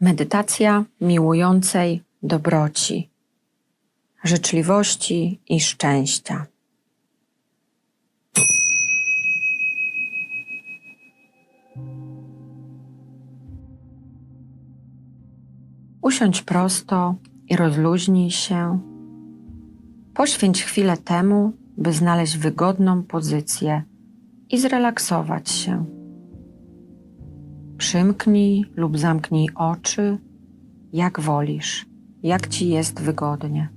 Medytacja miłującej dobroci, życzliwości i szczęścia. Usiądź prosto i rozluźnij się. Poświęć chwilę temu, by znaleźć wygodną pozycję i zrelaksować się. Przymknij lub zamknij oczy, jak wolisz, jak ci jest wygodnie.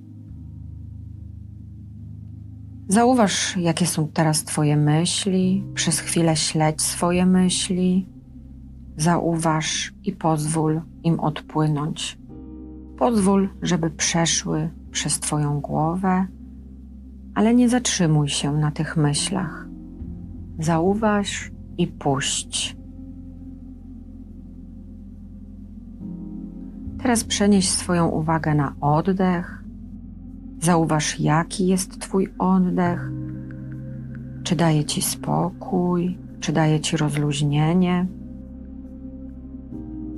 Zauważ, jakie są teraz Twoje myśli, przez chwilę śledź swoje myśli. Zauważ i pozwól im odpłynąć. Pozwól, żeby przeszły przez Twoją głowę, ale nie zatrzymuj się na tych myślach. Zauważ i puść. Teraz przenieś swoją uwagę na oddech. Zauważ, jaki jest Twój oddech. Czy daje Ci spokój, czy daje Ci rozluźnienie.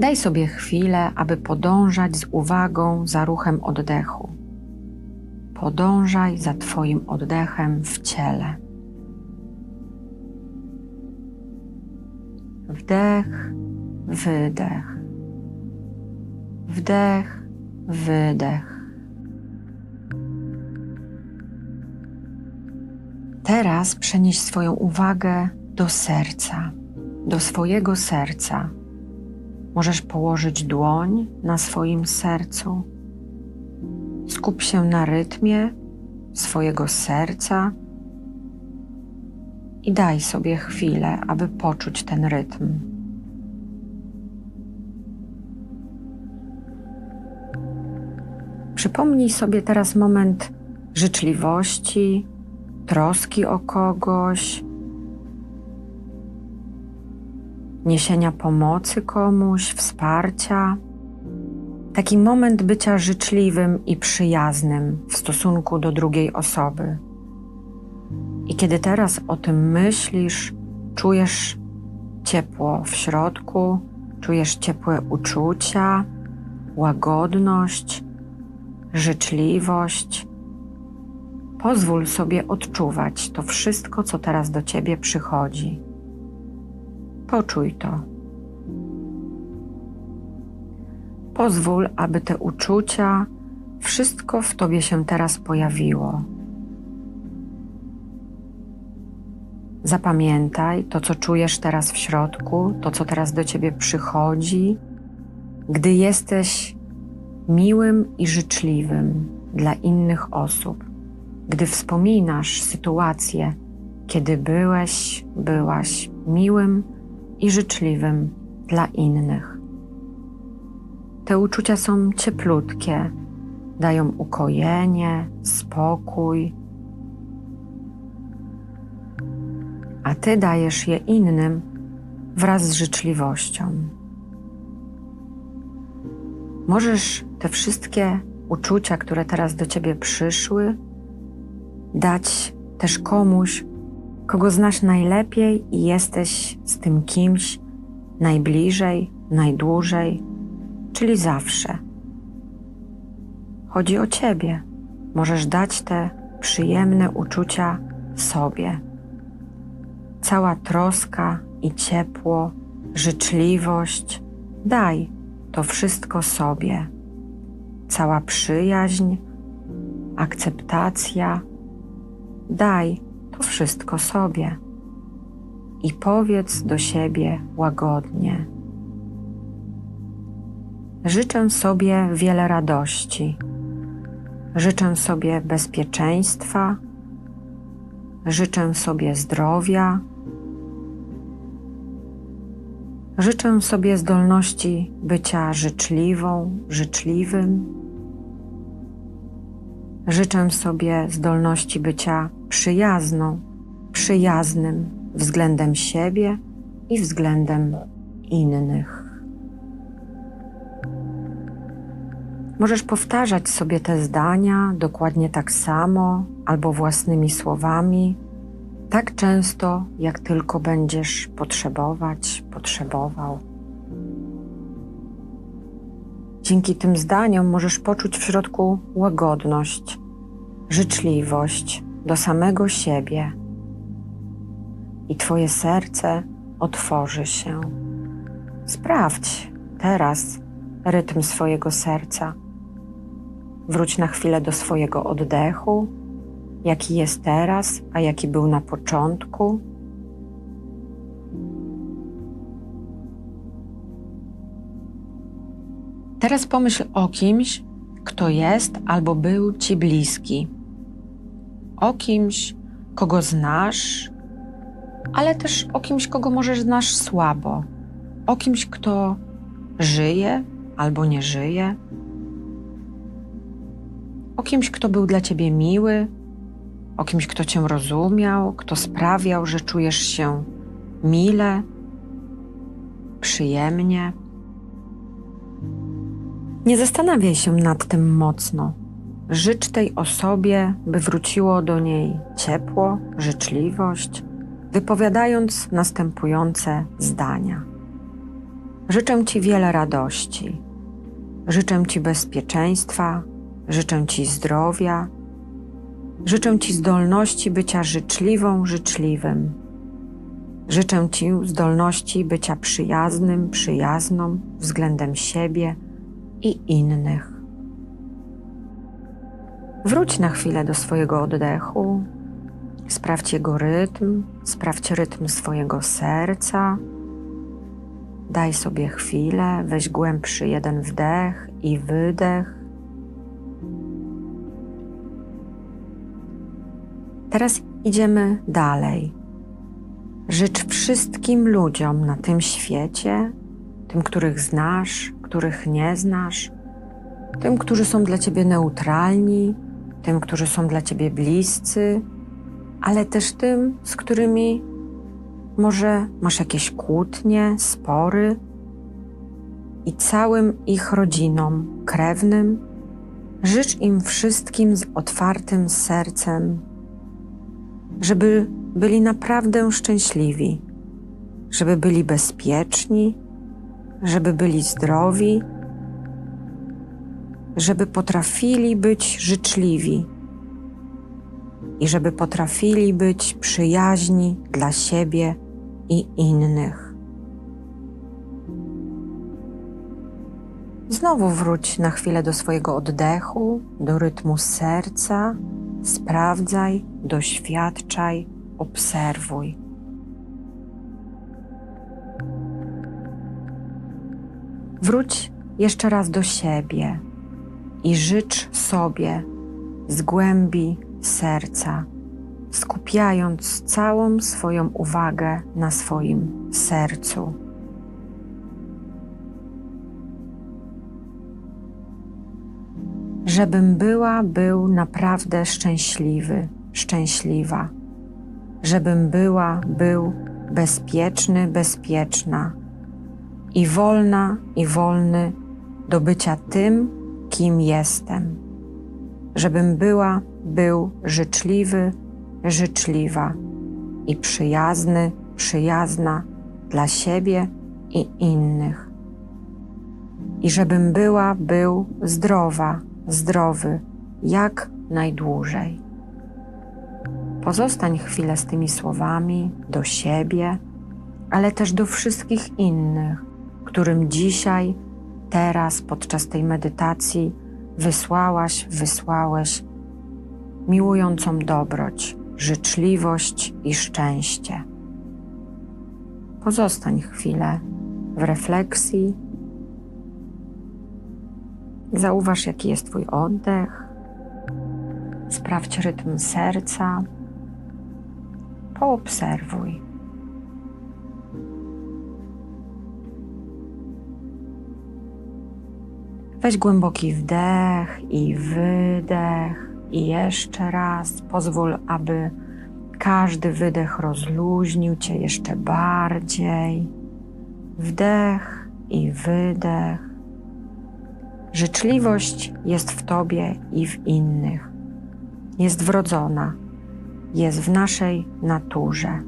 Daj sobie chwilę, aby podążać z uwagą za ruchem oddechu. Podążaj za Twoim oddechem w ciele. Wdech, wydech. Wdech, wydech. Teraz przenieś swoją uwagę do serca, do swojego serca. Możesz położyć dłoń na swoim sercu. Skup się na rytmie swojego serca i daj sobie chwilę, aby poczuć ten rytm. Przypomnij sobie teraz moment życzliwości, troski o kogoś, niesienia pomocy komuś, wsparcia. Taki moment bycia życzliwym i przyjaznym w stosunku do drugiej osoby. I kiedy teraz o tym myślisz, czujesz ciepło w środku, czujesz ciepłe uczucia, łagodność, życzliwość. Pozwól sobie odczuwać to wszystko, co teraz do ciebie przychodzi. Poczuj to. Pozwól, aby te uczucia, wszystko w tobie się teraz pojawiło. Zapamiętaj to, co czujesz teraz w środku, to, co teraz do ciebie przychodzi, gdy jesteś miłym i życzliwym dla innych osób, gdy wspominasz sytuację, kiedy byłeś, byłaś miłym i życzliwym dla innych. Te uczucia są cieplutkie, dają ukojenie, spokój, a ty dajesz je innym wraz z życzliwością. Możesz te wszystkie uczucia, które teraz do ciebie przyszły, dać też komuś, kogo znasz najlepiej i jesteś z tym kimś najbliżej, najdłużej, czyli zawsze. Chodzi o ciebie. Możesz dać te przyjemne uczucia sobie. Cała troska i ciepło, życzliwość, daj to wszystko sobie. Cała przyjaźń, akceptacja, daj to wszystko sobie i powiedz do siebie łagodnie. Życzę sobie wiele radości, życzę sobie bezpieczeństwa, życzę sobie zdrowia, życzę sobie zdolności bycia życzliwą, życzliwym. Życzę sobie zdolności bycia przyjazną, przyjaznym względem siebie i względem innych. Możesz powtarzać sobie te zdania dokładnie tak samo albo własnymi słowami, tak często, jak tylko będziesz potrzebować, potrzebował. Dzięki tym zdaniom możesz poczuć w środku łagodność, życzliwość do samego siebie i Twoje serce otworzy się. Sprawdź teraz rytm swojego serca. Wróć na chwilę do swojego oddechu, jaki jest teraz, a jaki był na początku. Teraz pomyśl o kimś, kto jest albo był ci bliski. O kimś, kogo znasz, ale też o kimś, kogo może znasz słabo. O kimś, kto żyje albo nie żyje. O kimś, kto był dla ciebie miły, o kimś, kto cię rozumiał, kto sprawiał, że czujesz się mile, przyjemnie. Nie zastanawiaj się nad tym mocno. Życz tej osobie, by wróciło do niej ciepło, życzliwość, wypowiadając następujące zdania. Życzę Ci wiele radości, życzę Ci bezpieczeństwa, życzę Ci zdrowia, życzę Ci zdolności bycia życzliwą, życzliwym. Życzę Ci zdolności bycia przyjaznym, przyjazną względem siebie i innych. Wróć na chwilę do swojego oddechu, sprawdź jego rytm, sprawdź rytm swojego serca. Daj sobie chwilę, weź głębszy jeden wdech i wydech. Teraz idziemy dalej. Życz wszystkim ludziom na tym świecie, tym, których znasz, których nie znasz, tym, którzy są dla ciebie neutralni, tym, którzy są dla ciebie bliscy, ale też tym, z którymi może masz jakieś kłótnie, spory i całym ich rodzinom, krewnym. Życz im wszystkim z otwartym sercem, żeby byli naprawdę szczęśliwi, żeby byli bezpieczni, żeby byli zdrowi, żeby potrafili być życzliwi. I żeby potrafili być przyjaźni dla siebie i innych. Znowu wróć na chwilę do swojego oddechu, do rytmu serca, sprawdzaj, doświadczaj, obserwuj. Wróć jeszcze raz do siebie i życz sobie z głębi serca, skupiając całą swoją uwagę na swoim sercu. Żebym była, był naprawdę szczęśliwy, szczęśliwa. Żebym była, był bezpieczny, bezpieczna i wolna, i wolny do bycia tym, kim jestem. Żebym była, był życzliwy, życzliwa i przyjazny, przyjazna dla siebie i innych. I żebym była, był zdrowa, zdrowy jak najdłużej. Pozostań chwilę z tymi słowami do siebie, ale też do wszystkich innych, którym dzisiaj, teraz, podczas tej medytacji wysłałaś, wysłałeś miłującą dobroć, życzliwość i szczęście. Pozostań chwilę w refleksji. Zauważ, jaki jest Twój oddech. Sprawdź rytm serca. Poobserwuj. Weź głęboki wdech i wydech, i jeszcze raz pozwól, aby każdy wydech rozluźnił cię jeszcze bardziej. Wdech i wydech. Życzliwość jest w tobie i w innych. Jest wrodzona, jest w naszej naturze.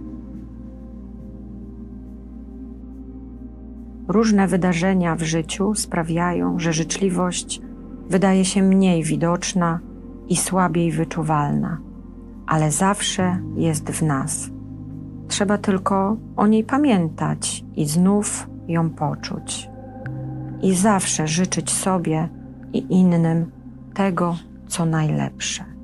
Różne wydarzenia w życiu sprawiają, że życzliwość wydaje się mniej widoczna i słabiej wyczuwalna, ale zawsze jest w nas. Trzeba tylko o niej pamiętać i znów ją poczuć. I zawsze życzyć sobie i innym tego, co najlepsze.